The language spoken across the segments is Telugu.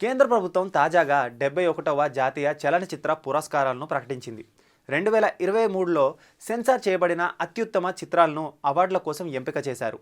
కేంద్ర ప్రభుత్వం తాజాగా డెబ్బై ఒకటవ జాతీయ చలనచిత్ర పురస్కారాలను ప్రకటించింది. రెండు వేల ఇరవై మూడులో సెన్సార్ చేయబడిన అత్యుత్తమ చిత్రాలను అవార్డుల కోసం ఎంపిక చేశారు.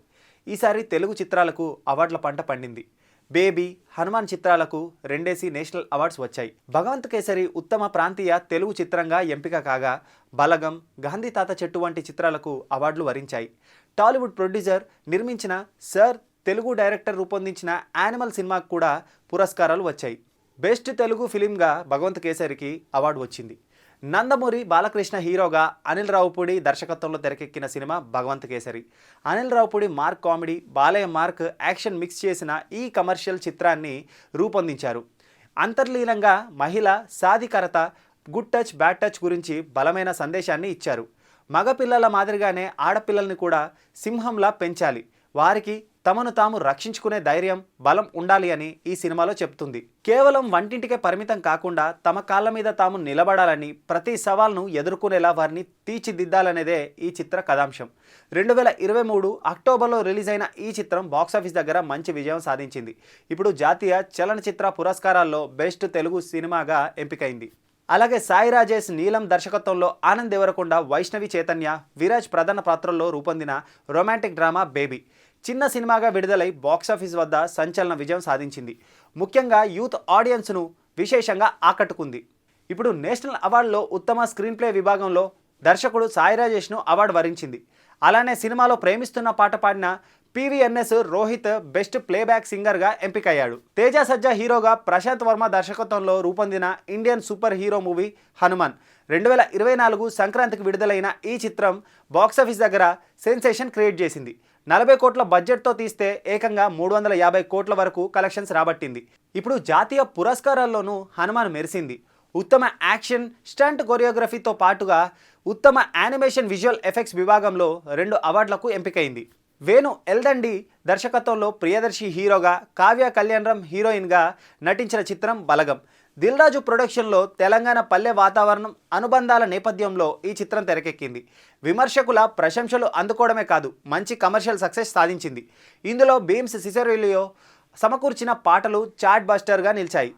ఈసారి తెలుగు చిత్రాలకు అవార్డుల పంట పండింది. బేబీ హనుమాన్ చిత్రాలకు రెండేసి నేషనల్ అవార్డ్స్ వచ్చాయి. భగవంత్ కేసరి ఉత్తమ ప్రాంతీయ తెలుగు చిత్రంగా ఎంపిక కాగా బలగం గాంధీ తాత చెట్టు వంటి చిత్రాలకు అవార్డులు వరించాయి. టాలీవుడ్ ప్రొడ్యూసర్ నిర్మించిన సర్ తెలుగు డైరెక్టర్ రూపొందించిన యానిమల్ సినిమాకు కూడా పురస్కారాలు వచ్చాయి. బెస్ట్ తెలుగు ఫిలింగా భగవంత్ కేసరికి అవార్డు వచ్చింది. నందమూరి బాలకృష్ణ హీరోగా అనిల్ రావుపూడి దర్శకత్వంలో తెరకెక్కిన cinema Bhagavanth Kesari. Anil Ravipudi mark comedy Balayya mark action mix చేసిన ఈ కమర్షియల్ చిత్రాన్ని రూపొందించారు. అంతర్లీనంగా మహిళ సాధికారత గుడ్ టచ్ బ్యాడ్ టచ్ గురించి బలమైన సందేశాన్ని ఇచ్చారు. మగపిల్లల మాదిరిగానే ఆడపిల్లల్ని కూడా సింహంలా పెంచాలి. వారికి తమను తాము రక్షించుకునే ధైర్యం బలం ఉండాలి అని ఈ సినిమాలో చెప్తుంది. కేవలం వంటింటికే పరిమితం కాకుండా తమ కాళ్ళ మీద తాము నిలబడాలని ప్రతి సవాల్ను ఎదుర్కొనేలా వారిని తీర్చిదిద్దాలనేదే ఈ చిత్ర కథాంశం. రెండు వేల ఇరవై మూడు అక్టోబర్లో రిలీజ్ అయిన ఈ చిత్రం బాక్సాఫీస్ దగ్గర మంచి విజయం సాధించింది. ఇప్పుడు జాతీయ చలనచిత్ర పురస్కారాల్లో బెస్ట్ తెలుగు సినిమాగా ఎంపికైంది. అలాగే సాయి రాజేష్ నీలం దర్శకత్వంలో ఆనంద్ దేవరకొండ వైష్ణవి చైతన్య విరాజ్ ప్రధాన పాత్రల్లో రూపొందిన రొమాంటిక్ డ్రామా బేబీ. చిన్న సినిమాగా విడుదలై బాక్సాఫీస్ వద్ద సంచలన విజయం సాధించింది. ముఖ్యంగా యూత్ ఆడియన్స్ను విశేషంగా ఆకట్టుకుంది. ఇప్పుడు నేషనల్ అవార్డులో ఉత్తమ స్క్రీన్ ప్లే విభాగంలో దర్శకుడు సాయి రాజేష్ను అవార్డు వరించింది. అలానే సినిమాలో ప్రేమిస్తున్న పాట పాడిన పివిఎన్ఎస్ రోహిత్ బెస్ట్ ప్లేబ్యాక్ సింగర్గా ఎంపికయ్యాడు. తేజ సజ్జా హీరోగా ప్రశాంత్ వర్మ దర్శకత్వంలో రూపొందిన Indian super hero movie Hanuman. రెండు వేల ఇరవై నాలుగు సంక్రాంతికి విడుదలైన ఈ చిత్రం బాక్సాఫీస్ దగ్గర సెన్సేషన్ క్రియేట్ చేసింది. నలభై కోట్ల బడ్జెట్తో తీస్తే ఏకంగా మూడు వందల యాభై కోట్ల వరకు కలెక్షన్స్ రాబట్టింది. ఇప్పుడు జాతీయ పురస్కారాల్లోనూ హనుమాన్ మెరిసింది. ఉత్తమ యాక్షన్ స్టంట్ కొరియోగ్రఫీతో పాటుగా ఉత్తమ యానిమేషన్ విజువల్ ఎఫెక్ట్స్ విభాగంలో రెండు అవార్డులకు ఎంపికైంది. వేణు ఎల్దండి దర్శకత్వంలో ప్రియదర్శి హీరోగా కావ్య కళ్యాణరామ్ హీరోయిన్గా నటించిన చిత్రం బలగం. దిల్రాజు ప్రొడక్షన్లో తెలంగాణ పల్లె వాతావరణం అనుబంధాల నేపథ్యంలో ఈ చిత్రం తెరకెక్కింది. విమర్శకుల ప్రశంసలు అందుకోవడమే కాదు మంచి కమర్షియల్ సక్సెస్ సాధించింది. ఇందులో బీమ్స్ సిసరిలియో సమకూర్చిన పాటలు చాట్ బస్టర్గా నిలిచాయి.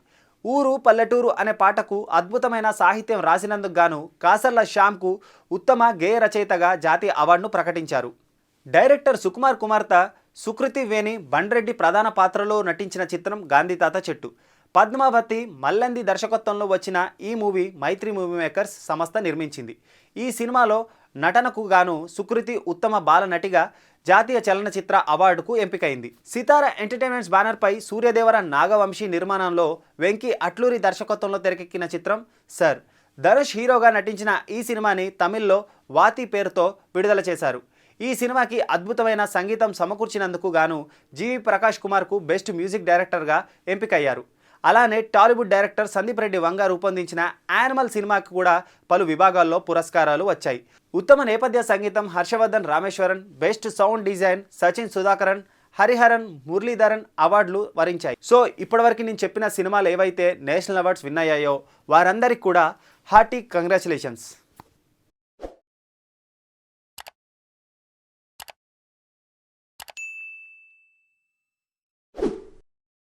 ఊరు పల్లెటూరు అనే పాటకు అద్భుతమైన సాహిత్యం రాసినందుకు గాను కాసర్ల శ్యామ్కు ఉత్తమ గేయ రచయితగా జాతీయ అవార్డును ప్రకటించారు. డైరెక్టర్ సుకుమార్ కుమార్తె సుకృతి వేణి బండ్రెడ్డి ప్రధాన పాత్రలో నటించిన చిత్రం గాంధీ తాత చెట్టు. పద్మావతి మల్లంది దర్శకత్వంలో వచ్చిన ఈ మూవీ మైత్రి మూవీ మేకర్స్ సంస్థ నిర్మించింది. ఈ సినిమాలో నటనకు గాను సుకృతి ఉత్తమ బాల నటిగా జాతీయ చలనచిత్ర అవార్డుకు ఎంపికైంది. సితార ఎంటర్టైన్మెంట్స్ బ్యానర్పై సూర్యదేవర నాగవంశీ నిర్మాణంలో వెంకీ అట్లూరి దర్శకత్వంలో తెరకెక్కిన చిత్రం సర్. ధనుష్ హీరోగా నటించిన ఈ సినిమాని తమిళ్ళో వాతి పేరుతో విడుదల చేశారు. ఈ సినిమాకి అద్భుతమైన సంగీతం సమకూర్చినందుకు గాను జీవి ప్రకాష్ కుమార్కు బెస్ట్ మ్యూజిక్ డైరెక్టర్గా ఎంపికయ్యారు. అలానే టాలీవుడ్ డైరెక్టర్ సందీప్ రెడ్డి వంగ రూపొందించిన యానిమల్ సినిమాకి కూడా పలు విభాగాల్లో పురస్కారాలు వచ్చాయి. ఉత్తమ నేపథ్య సంగీతం Harshavardhan Rameshwaran best sound design Sachin Sudhakaran Hariharan Muralidharan అవార్డులు వరించాయి. సో ఇప్పటివరకు నేను చెప్పిన సినిమాలు ఏవైతే నేషనల్ అవార్డ్స్ విన్ అయ్యాయో వారందరికీ కూడా హార్టీ కంగ్రాచులేషన్స్.